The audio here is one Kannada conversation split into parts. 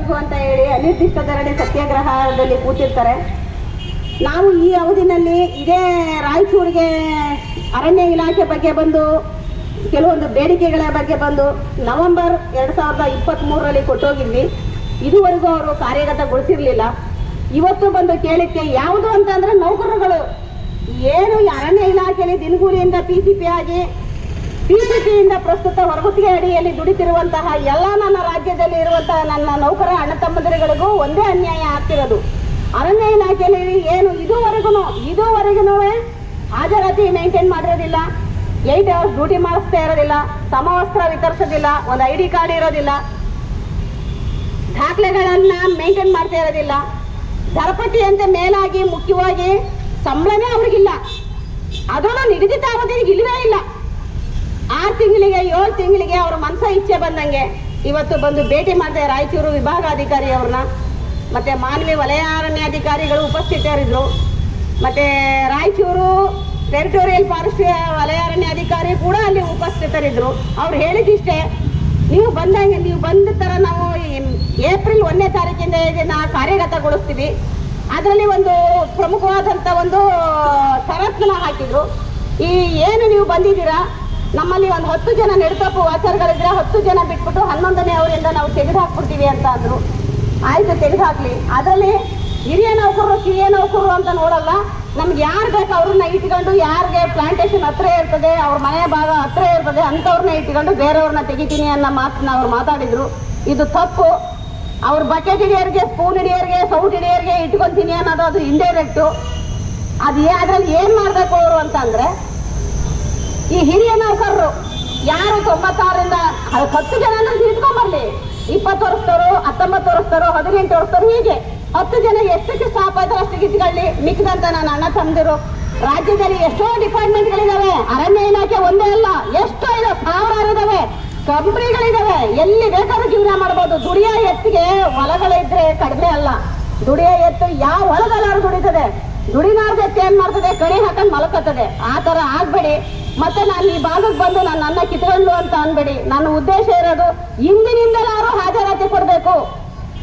ಎಲ್ಲಿವರೆಗೂ ಅಂತ ಹೇಳಿ ಅನಿರ್ದಿಷ್ಟ ಧರಣಿ ಸತ್ಯಾಗ್ರಹದಲ್ಲಿ ಕೂತಿರ್ತಾರೆ. ನಾವು ಈ ಅವಧಿನಲ್ಲಿ ಇದೇ ರಾಯಚೂರಿಗೆ ಅರಣ್ಯ ಇಲಾಖೆ ಬಗ್ಗೆ ಬಂದು, ಕೆಲವೊಂದು ಬೇಡಿಕೆಗಳ ಬಗ್ಗೆ ಬಂದು ನವೆಂಬರ್ ಎರಡು ಸಾವಿರದ ಇಪ್ಪತ್ತ್ಮೂರರಲ್ಲಿ ಕೊಟ್ಟೋಗಿದ್ವಿ. ಇದುವರೆಗೂ ಅವರು ಕಾರ್ಯಗತಗೊಳಿಸಿರಲಿಲ್ಲ. ಇವತ್ತು ಬಂದು ಕೇಳಿಕ್ಕೆ ಯಾವುದು ಅಂತಂದ್ರೆ ನೌಕರರುಗಳು. ಏನು ಅರಣ್ಯ ಇಲಾಖೆಯಲ್ಲಿ ದಿನಗೂಲಿಯಿಂದ ಪಿ ಸಿ ಪಿ ಆಗಿ ಸಿ ಪ್ರಸ್ತುತ ಹೊರಗುತ್ತಿಗೆ ಅಡಿಯಲ್ಲಿ ದುಡಿತಿರುವಂತಹ ಎಲ್ಲ ನನ್ನ ರಾಜ್ಯದಲ್ಲಿ ಇರುವಂತಹ ನನ್ನ ನೌಕರ ಅಣ್ಣ ತಮ್ಮಂದಿರಿಗಳಿಗೂ ಒಂದೇ ಅನ್ಯಾಯ ಆಗ್ತಿರೋದು. ಅರಣ್ಯ ಇಲಾಖೆಯಲ್ಲಿ ಏನು ಇದುವರೆಗೂ ಇದುವರೆಗೂ ಹಾಜರಾತಿ ಮೇಂಟೈನ್ ಮಾಡಿರೋದಿಲ್ಲ. ಏಟ್ ಅವರ್ಸ್ ಡ್ಯೂಟಿ ಮಾಡಿಸ್ತಾ ಇರೋದಿಲ್ಲ. ಸಮವಸ್ತ್ರ ವಿತರಿಸೋದಿಲ್ಲ. ಒಂದು ಐ ಡಿ ಕಾರ್ಡ್ ಇರೋದಿಲ್ಲ. ದಾಖಲೆಗಳನ್ನ ಮೇಂಟೈನ್ ಮಾಡ್ತಾ ಇರೋದಿಲ್ಲ. ದರಪಟ್ಟಿಯಂತೆ ಮೇಲಾಗಿ, ಮುಖ್ಯವಾಗಿ ಸಂಬಳನೇ ಅವ್ರಿಗಿಲ್ಲ. ಅದನ್ನು ನಿಗದಿತ ಅವಧಿಗೆ ಇಲ್ಲವೇ ಇಲ್ಲ. ಆರು ತಿಂಗಳಿಗೆ, ಏಳು ತಿಂಗಳಿಗೆ ಅವ್ರ ಮನಸ ಇಚ್ಛೆ ಬಂದಂಗೆ ಇವತ್ತು ಬಂದು ಭೇಟಿ ಮಾಡಿದೆ ರಾಯಚೂರು ವಿಭಾಗಾಧಿಕಾರಿ ಅವ್ರನ್ನ. ಮತ್ತೆ ಮಾನವಿ ವಲಯ ಅರಣ್ಯಾಧಿಕಾರಿಗಳು ಉಪಸ್ಥಿತರಿದ್ದರು. ಮತ್ತೆ ರಾಯಚೂರು ಟೆರಿಟೋರಿಯಲ್ ಫಾರೆಸ್ಟ್ ವಲಯ ಅರಣ್ಯಾಧಿಕಾರಿ ಕೂಡ ಅಲ್ಲಿ ಉಪಸ್ಥಿತರಿದ್ದರು. ಅವ್ರು ಹೇಳಿದಿಷ್ಟೇ, ನೀವು ಬಂದಂಗೆ, ನೀವು ಬಂದ ಥರ ನಾವು ಏಪ್ರಿಲ್ ಒಂದನೇ ತಾರೀಕಿಂದ ಇದನ್ನ ಕಾರ್ಯಗತಗೊಳಿಸ್ತೀವಿ. ಅದರಲ್ಲಿ ಒಂದು ಪ್ರಮುಖವಾದಂಥ ಒಂದು ಷರತ್ತನ್ನ ಹಾಕಿದ್ರು. ಈ ಏನು ನೀವು ಬಂದಿದ್ದೀರಾ? ನಮ್ಮಲ್ಲಿ ಒಂದು ಹತ್ತು ಜನ ನೆಡ್ತಪ್ಪು ವಾಚರ್ಗಳಿದ್ರೆ ಹತ್ತು ಜನ ಬಿಟ್ಬಿಟ್ಟು ಹನ್ನೊಂದನೇ ಅವರಿಂದ ನಾವು ತೆಗೆದು ಹಾಕ್ಬಿಡ್ತೀವಿ ಅಂತ ಅಂದ್ರು. ಆಯ್ತು ತೆಗೆದು ಹಾಕ್ಲಿ ಅದರಲ್ಲಿ ಹಿರಿಯ ನೌಕರರು, ಕಿರಿಯ ನೌಕರರು ಅಂತ ನೋಡಲ್ಲ. ನಮ್ಗೆ ಯಾರು ಬೇಕು ಅವ್ರನ್ನ ಇಟ್ಕೊಂಡು, ಯಾರಿಗೆ ಪ್ಲಾಂಟೇಶನ್ ಹತ್ರ ಇರ್ತದೆ, ಅವ್ರ ಮನೆ ಭಾಗ ಹತ್ರ ಇರ್ತದೆ ಅಂಥವ್ರನ್ನ ಇಟ್ಕೊಂಡು ಬೇರೆಯವ್ರನ್ನ ತೆಗಿತೀನಿ ಅನ್ನೋ ಮಾತನ್ನ ಅವ್ರು ಮಾತಾಡಿದ್ರು. ಇದು ತಪ್ಪು. ಅವ್ರ ಬಕೆಟ್ ಹಿಡಿಯೋರಿಗೆ ಸ್ಪೂನ್ ಹಿಡಿಯರಿಗೆ, ಸೌಟ್ ಹಿಡಿಯೋರಿಗೆ ಇಟ್ಕೊಂತೀನಿ ಅನ್ನೋದು ಅದು ಇಂಡೈರೆಕ್ಟು ಅದು ಅದ್ರಲ್ಲಿ ಏನು ಮಾಡಬೇಕು ಅವರು ಅಂತಂದ್ರೆ ಈ ಹಿರಿಯ ನೌಕರರು ಯಾರು ತೊಂಬತ್ತಾರರಿಂದ ಹತ್ತು ಜನ ತಿಳ್ಕೊಂಬರ್ಲಿ ಇಪ್ಪತ್ತು ವರ್ಷದವರು, ಹತ್ತೊಂಬತ್ತು ವರ್ಷದವರು, ಹದಿನೆಂಟು ವರ್ಷದವರು ಹೀಗೆ ಹತ್ತು ಜನ ಎಷ್ಟಕ್ಕೆ ಸ್ಟಾಪ್ ಆಯ್ತಾರೆ ಅಷ್ಟಕ್ಕೆ ಇದ್ಕೊಳ್ಳಿ ಮಿಕ್ಕಿದಂತ ನನ್ನ ಅಣ್ಣ ತಂದಿರು ರಾಜ್ಯದಲ್ಲಿ ಎಷ್ಟೋ ಡಿಪಾರ್ಟ್ಮೆಂಟ್ಗಳಿದಾವೆ, ಅರಣ್ಯ ಇಲಾಖೆ ಒಂದೇ ಅಲ್ಲ, ಎಷ್ಟೋ ಇದೆ, ಸಾವಿರಾರು ಇದಾವೆ, ಕಂಪ್ನಿಗಳಿದಾವೆ. ಎಲ್ಲಿ ಬೇಕಾದ್ರೂ ಜೀವನ ಮಾಡ್ಬೋದು. ದುಡಿಯ ಎತ್ತಿಗೆ ಹೊಲಗಳಿದ್ರೆ ಕಡಿಮೆ ಅಲ್ಲ. ದುಡಿಯ ಎತ್ತು ಯಾವ ಹೊಲದಲ್ಲಾರು ದುಡಿತದೆ. ದುಡಿನಾರ್ದ ಎತ್ತು ಏನ್ ಮಾಡ್ತದೆ? ಕಣಿ ಹಾಕೊಂಡು ಮಲಕತ್ತದೆ ಆ ತರ ಆಗ್ಬೇಡಿ. ಮತ್ತೆ ನಾನು ಈ ಭಾಗಕ್ಕೆ ಬಂದು ನನ್ನ ಅನ್ನ ಕಿತ್ಕೊಂಡು ಅಂತ ಅನ್ಬೇಡಿ ನನ್ನ ಉದ್ದೇಶ ಇರೋದು ಇಂದಿನಿಂದಲಾರು ಹಾಜರಾತಿ ಕೊಡಬೇಕು.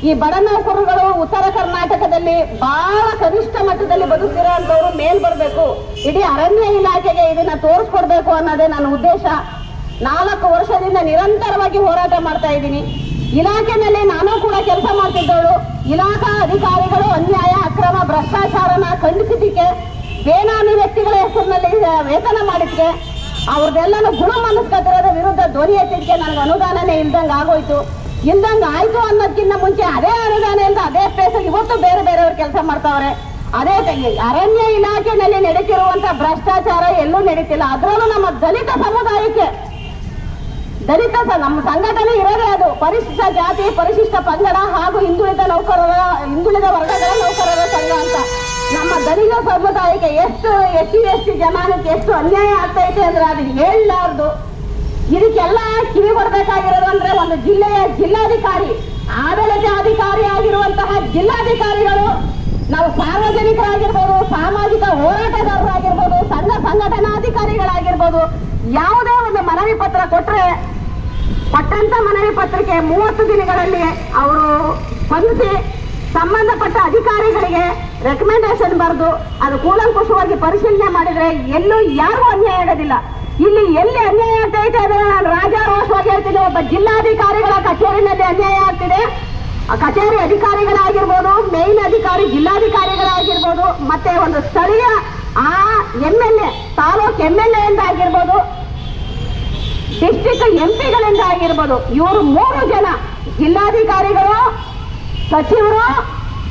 ಈ ಬಡ ನೌಕರರುಗಳು ಉತ್ತರ ಕರ್ನಾಟಕದಲ್ಲಿ ಬಹಳ ಕನಿಷ್ಠ ಮಟ್ಟದಲ್ಲಿ ಬದುಕ್ತಿರೋಂಥವ್ರು ಮೇಲ್ ಬರಬೇಕು. ಇಡೀ ಅರಣ್ಯ ಇಲಾಖೆಗೆ ಇದನ್ನ ತೋರಿಸ್ಕೊಡ್ಬೇಕು ಅನ್ನೋದೇ ನನ್ನ ಉದ್ದೇಶ. ನಾಲ್ಕು ವರ್ಷದಿಂದ ನಿರಂತರವಾಗಿ ಹೋರಾಟ ಮಾಡ್ತಾ ಇದ್ದೀನಿ. ಇಲಾಖೆನಲ್ಲಿ ನಾನು ಕೂಡ ಕೆಲಸ ಮಾಡ್ತಿದ್ದವಳು. ಇಲಾಖಾ ಅಧಿಕಾರಿಗಳು ಅನ್ಯಾಯ, ಅಕ್ರಮ, ಭ್ರಷ್ಟಾಚಾರನ ಖಂಡಿಸಿದ್ದಕ್ಕೆ ಬೇನಾಮಿ ವ್ಯಕ್ತಿಗಳ ಹೆಸರಿನಲ್ಲಿ ವೇತನ ಮಾಡಿದ್ಕೆ, ಅವ್ರದ್ದೆಲ್ಲನೂ ಗುಣ ಮನಸ್ಕತಿರೋದ ವಿರುದ್ಧ ಧ್ವನಿ ಎತ್ತಿದ್ಕೆ ನನಗೆ ಅನುದಾನನೇ ಇಲ್ದಂಗೆ ಆಗೋಯ್ತು. ಇಲ್ದಂಗೆ ಆಯ್ತು ಅನ್ನೋದಕ್ಕಿಂತ ಮುಂಚೆ ಅದೇ ಅನುದಾನ ಇಲ್ದ ಅದೇ ಪ್ಲೇಸಲ್ಲಿ ಇವತ್ತು ಬೇರೆ ಬೇರೆಯವ್ರು ಕೆಲಸ ಮಾಡ್ತಾವ್ರೆ. ಅದೇ ಅರಣ್ಯ ಇಲಾಖೆಯಲ್ಲಿ ನಡೀತಿರುವಂತ ಭ್ರಷ್ಟಾಚಾರ ಎಲ್ಲೂ ನಡೀತಿಲ್ಲ. ಅದರಲ್ಲೂ ನಮ್ಮ ದಲಿತ ಸಮುದಾಯಕ್ಕೆ, ದಲಿತ ನಮ್ಮ ಸಂಘಟನೆ ಇರೋದೇ ಅದು. ಪರಿಶಿಷ್ಟ ಜಾತಿ, ಪರಿಶಿಷ್ಟ ಪಂಗಡ ಹಾಗೂ ಹಿಂದುಳಿದ ನೌಕರರ, ಹಿಂದುಳಿದ ವರ್ಗಗಳ ನೌಕರರ ಸಂಘ ಅಂತ. ನಮ್ಮ ದಲಿತ ಸಮುದಾಯಕ್ಕೆ ಎಷ್ಟು ಎಸ್ ಸಿ ಎಸ್ ಟಿ ಜನಾಂಗಕ್ಕೆ ಎಷ್ಟು ಅನ್ಯಾಯ ಆಗ್ತೈತೆ ಅಂದ್ರೆ ಅದು ಹೇಳಲಾರ್ದು. ಇದಕ್ಕೆಲ್ಲ ಕಿವಿ ಕೊಡ್ಬೇಕಾಗಿರೋದು ಅಂದ್ರೆ ಒಂದು ಜಿಲ್ಲೆಯ ಜಿಲ್ಲಾಧಿಕಾರಿ, ಆಡಳಿತ ಅಧಿಕಾರಿ ಆಗಿರುವಂತಹ ಜಿಲ್ಲಾಧಿಕಾರಿಗಳು. ನಾವು ಸಾರ್ವಜನಿಕರಾಗಿರ್ಬೋದು, ಸಾಮಾಜಿಕ ಹೋರಾಟಗಾರರಾಗಿರ್ಬೋದು ಸಂಘ ಸಂಘಟನಾಧಿಕಾರಿಗಳಾಗಿರ್ಬೋದು, ಯಾವುದೇ ಒಂದು ಮನವಿ ಪತ್ರ ಕೊಟ್ರೆ, ಕೊಟ್ಟಂತ ಮನವಿ ಪತ್ರಕ್ಕೆ ಮೂವತ್ತು ದಿನಗಳಲ್ಲಿ ಅವರು ಸ್ಪಂದಿಸಿ ಸಂಬಂಧಪಟ್ಟ ಅಧಿಕಾರಿಗಳಿಗೆ ರೆಕಮೆಂಡೇಶನ್ ಬರೆದು ಅದು ಕೂಲಂಕುಷವಾಗಿ ಪರಿಶೀಲನೆ ಮಾಡಿದ್ರೆ ಎಲ್ಲೂ ಯಾರಿಗೂ ಅನ್ಯಾಯ ಆಗೋದಿಲ್ಲ. ಇಲ್ಲಿ ಎಲ್ಲಿ ಅನ್ಯಾಯ ಆಗ್ತೈತೆ ನಾನು ರಾಜಾರೋಷವಾಗಿ ಹೇಳ್ತೀನಿ. ಒಬ್ಬ ಜಿಲ್ಲಾಧಿಕಾರಿಗಳ ಕಚೇರಿನಲ್ಲಿ ಅನ್ಯಾಯ ಆಗ್ತಿದೆ. ಕಚೇರಿ ಅಧಿಕಾರಿಗಳಾಗಿರ್ಬೋದು ಮೇಯ್ನ್ ಅಧಿಕಾರಿ, ಜಿಲ್ಲಾಧಿಕಾರಿಗಳಾಗಿರ್ಬೋದು, ಮತ್ತೆ ಒಂದು ಸ್ಥಳೀಯ ಆ M L A taluk M L A ಆಗಿರ್ಬೋದು ಡಿಸ್ಟಿಕ್ ಎಂ ಪಿಗಳಿಂದ ಆಗಿರ್ಬೋದು, ಇವರು ಮೂರು ಜನ ಜಿಲ್ಲಾಧಿಕಾರಿಗಳು ಸಚಿವರು,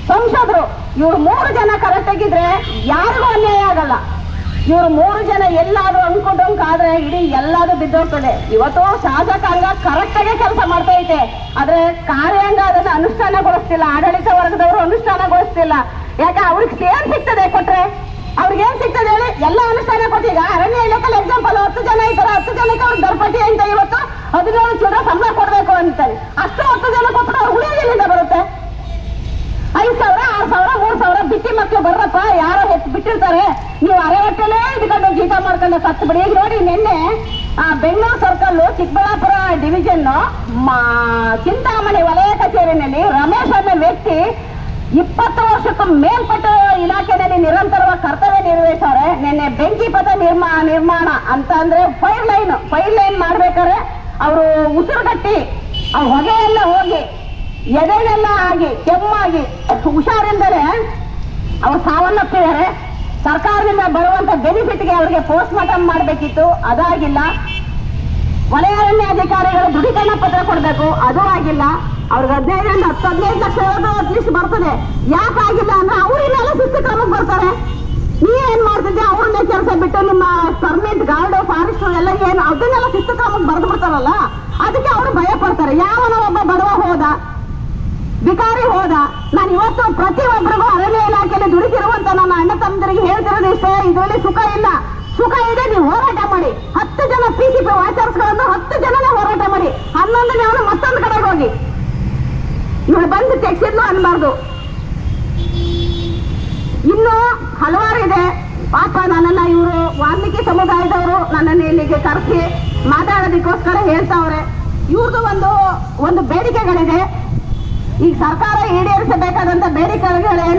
ಸಂಸದರು, ಇವ್ರು ಮೂರು ಜನ ಕರೆಕ್ಟ್ ಆಗಿದ್ರೆ ಯಾರಿಗೂ ಅನ್ಯಾಯ ಆಗಲ್ಲ. ಇವ್ರು ಮೂರು ಜನ ಎಲ್ಲಾದ್ರೂ ಅನ್ಕೊಂಡಂಗ್ ಆದ್ರೆ ಇಡೀ ಎಲ್ಲಾದ್ರೂ ಬಿದ್ದೋಗ್ತದೆ. ಇವತ್ತು ಶಾಸಕಾಂಗ ಕರೆಕ್ಟ್ ಆಗಿ ಕೆಲಸ ಮಾಡ್ತಾ ಐತೆ. ಆದ್ರೆ ಕಾರ್ಯಾಂಗ ಅದನ್ನ ಅನುಷ್ಠಾನಗೊಳಿಸ್ತಿಲ್ಲ, ಆಡಳಿತ ವರ್ಗದವರು ಅನುಷ್ಠಾನಗೊಳಿಸ್ತಿಲ್ಲ. ಯಾಕೆ ಅವ್ರಿಗೆ ಏನ್ ಸಿಗ್ತದೆ ಕೊಟ್ರೆ? ಅವ್ರಿಗೆ ಏನ್ ಸಿಗ್ತದೆ ಹೇಳಿ? ಎಲ್ಲ ಅನುಷ್ಠಾನ ಕೊಟ್ಟೀಗ ಅರಣ್ಯ ಇಲಾಖೆ ಎಕ್ಸಾಂಪಲ್ ಹತ್ತು ಜನ ಇದ್ದಾರೆ, ಹತ್ತು ಜನಕ್ಕೆ ಅವ್ರು ದರ್ಪಟಿ ಅಂತ ಇವತ್ತು ಹದಿನೇಳು ಚೂಡ ಸಂಬಳ ಕೊಡ್ಬೇಕು ಅಂತಾರೆ ಅಷ್ಟು ಹತ್ತು ಜನ ಕೊಟ್ಟರೆ ಅವ್ರು ಉಳಿಯೋದು ಎಲ್ಲಿಂದ ಬರುತ್ತೆ ಐದು ಸಾವಿರ ಆರು ಸಾವಿರ ಮೂರು ಸಾವಿರ ಬಿಟ್ಟಿ ಮಕ್ಳು ಬರ್ರಪ್ಪ ಯಾರೋ ಹೆಚ್ಚು ಬಿಟ್ಟಿರ್ತಾರೆ ನೀವು ಅರೆ ಹೊಟ್ಟೆಲೇ ಇದ್ಕೊಂಡು ಜೀತ ಸತ್ತು ಬಿಡಿ. ನೋಡಿ ನಿನ್ನೆ ಆ, ಬೆಂಗಳೂರು ಸರ್ಕಲ್ ಚಿಕ್ಕಬಳ್ಳಾಪುರ ಡಿವಿಷನ್ ಚಿಂತಾಮಣಿ ವಲಯ ಕಚೇರಿನಲ್ಲಿ ರಮೇಶ್ ಅನ್ನೋ ವ್ಯಕ್ತಿ ಇಪ್ಪತ್ತು ವರ್ಷಕ್ಕೂ ಮೇಲ್ಪಟ್ಟ ಇಲಾಖೆಯಲ್ಲಿ ನಿರಂತರವಾಗಿ ಕರ್ತವ್ಯ ನಿರ್ವಹಿಸವ್ರೆ ನಿನ್ನೆ ಬೆಂಕಿ ಪಥ ನಿರ್ಮಾ ನಿರ್ಮಾಣ ಅಂತ ಅಂದ್ರೆ ಫೈರ್ ಲೈನ್ ಫೈರ್ ಲೈನ್ ಮಾಡ್ಬೇಕಾದ್ರೆ ಅವರು ಉಸಿರುಗಟ್ಟಿ ಆ ಹೊಗೆ ಎಲ್ಲ ಹೋಗಿ ಎದೆಗೆಲ್ಲ ಆಗಿ ಕೆಮ್ಮಾಗಿ ಹುಷಾರಿಂದಲೇ ಅವ್ರು ಸಾವನ್ನಪ್ಪಿದ್ದಾರೆ. ಸರ್ಕಾರದಿಂದ ಬರುವಂತ ಬೆನಿಫಿಟ್ಗೆ ಅವರಿಗೆ ಪೋಸ್ಟ್ ಮಾರ್ಟಮ್ ಮಾಡಬೇಕಿತ್ತು. ಅದಾಗಿಲ್ಲ. ವಲಯ ಅರಣ್ಯ ಅಧಿಕಾರಿಗಳು ದೃಢೀಕರಣ ಪತ್ರ ಕೊಡಬೇಕು. ಅದು ಆಗಿಲ್ಲ. ಅವ್ರಿಗೆ ಹದಿನೈದರಿಂದ ಹತ್ತು, ಹದಿನೈದು ಲಕ್ಷ ಅಟ್ಲೀಸ್ಟ್ ಬರ್ತದೆ. ಯಾಕಾಗಿಲ್ಲ ಅಂದ್ರೆ ಅವರಿಗೆಲ್ಲ ಶಿಸ್ತು ಕ್ರಮಕ್ಕೆ ಬರ್ತಾರೆ. ನೀ ಏನ್ ಮಾಡ್ತಿದ್ದೆ? ಅವ್ರನ್ನ ಕೆಲಸ ಬಿಟ್ಟು ನಿಮ್ಮ ಪರ್ಮಿಟ್ ಗಾರ್ಡ್ ಫಾರೆಸ್ಟ್ ಎಲ್ಲ ಏನು, ಅದನ್ನೆಲ್ಲ ಶಿಸ್ತು ಕ್ರಮಕ್ಕೆ ಬರೆದು ಬಿಡ್ತಾರಲ್ಲ? ಅದಕ್ಕೆ ಅವರು ಭಯ ಪಡ್ತಾರೆ ಯಾವನ ಒಬ್ಬ ಬಡವ ಹೋದ? ಬಿಕಾರಿ ಹೋದ? ನಾನು ಇವತ್ತು ಪ್ರತಿಯೊಬ್ಬರಿಗೂ ಅರಣ್ಯ ಇಲಾಖೆಯಲ್ಲಿ ದುಡಿತಿರುವಂತ ನನ್ನ ಅಣ್ಣ ತಮ್ಮದರಿಗೆ ಹೇಳ್ತಿರೋದು ಇಷ್ಟೇ ಇದರಲ್ಲಿ ಸುಖ ಇಲ್ಲ. ಸುಖ ಇದೆ, ನೀವು ಹೋರಾಟ ಮಾಡಿ. ಹತ್ತು ಜನ ಪಿ ಸಿ ಪಿ ವಾಚರ್ಸ್ಗಳನ್ನು ಹತ್ತು ಜನನೇ ಹೋರಾಟ ಮಾಡಿ. ಹನ್ನೊಂದನೇ ಅವನು ಮತ್ತೊಂದು ಕಡೆಗೆ ಹೋಗಿ. ಇವಳು ಬಂದು ತೆಗ್ಸಿದ್ಲು ಅನ್ಬಾರ್ದು. ಇನ್ನು ಹಲವಾರು ಇದೆ. ಪಾಪ ನನ್ನನ್ನ ಇವರು ವಾಲ್ಮೀಕಿ ಸಮುದಾಯದವರು ನನ್ನನ್ನು ಇಲ್ಲಿಗೆ ಕರೆಸಿ ಮಾತಾಡೋದಕ್ಕೋಸ್ಕರ ಹೇಳ್ತಾವ್ರೆ. ಇವ್ರದ್ದು ಒಂದು ಒಂದು ಬೇಡಿಕೆಗಳಿದೆ. ಈಗ ಸರ್ಕಾರ ಈಡೇರಿಸಬೇಕಾದಂತ ಬೇಡಿಕೆಗಳೇನ